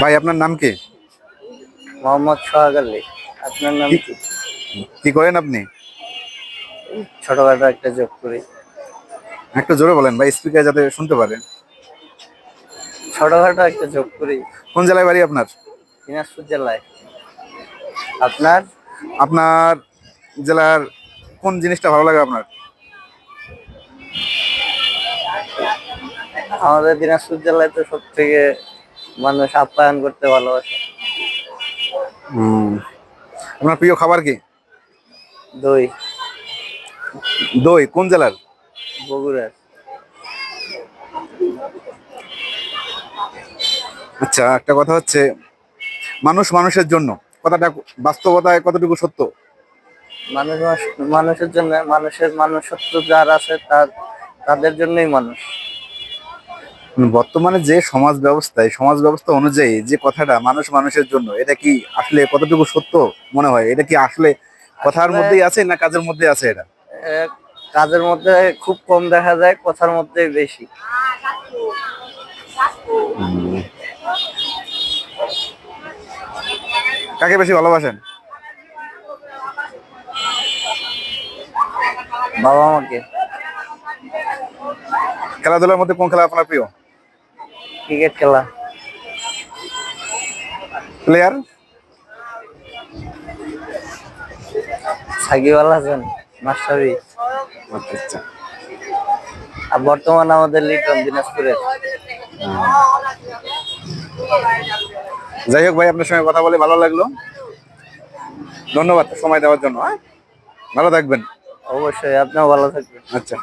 ভাই আপনার নাম কি? মোহাম্মদ সোহাগ আলী। আপনার নাম কি? কি? করেন আপনি? ছোটখাটো একটা জব করি। একটা জোরে বলেন ভাই স্পিকার যাতে শুনতে পারে। ছোটখাটো একটা জব করি। কোন জেলায় বাড়ি আপনার? দিনাজপুর জেলায়। আপনার? আপনার জেলার কোন জিনিসটা ভালো লাগে আপনার? আমাদের দিনাজপুর জেলায় তো সব থেকে মানুষ আপ্যায়ন করতে ভালোবাসে। আপনার প্রিয় খাবার কি? দই। দই কোন জেলার? বগুড়ার। আচ্ছা একটা কথা হচ্ছে মানুষ মানুষের জন্য কথাটা বাস্তবতায় কতটুকু সত্য? মানুষ মানুষ- মানুষের জন্য মানুষের মানুষত্ব যার আছে তার তাদের জন্যই মানুষ। বর্তমানে যে সমাজ ব্যবস্থা এই সমাজ ব্যবস্থা অনুযায়ী যে কথাটা মানুষ মানুষের জন্য এটা কি আসলে কতটুকু সত্য মনে হয়? এটা কি আসলে কথার মধ্যেই আছে না কাজের মধ্যে আছে এটা? কাজের মধ্যে খুব কম দেখা যায় কথার মধ্যে বেশি। কাকে বেশি ভালোবাসেন? বাবা মাকে খেলাধুলার মধ্যে কোন খেলা আপনার প্রিয়? ক্রিকেট খেলা। প্লেয়ার সাকিব আল হাসান মাস্টারি আচ্ছা। আর বর্তমান আমাদের লিটন দিনাজপুরের। যাই হোক ভাই আপনার সঙ্গে কথা বলে ভালো লাগল। ধন্যবাদ সময় দেওয়ার জন্য হ্যাঁ? ভালো থাকবেন। অবশ্যই আপনিও ভালো থাকবেন। আচ্ছা।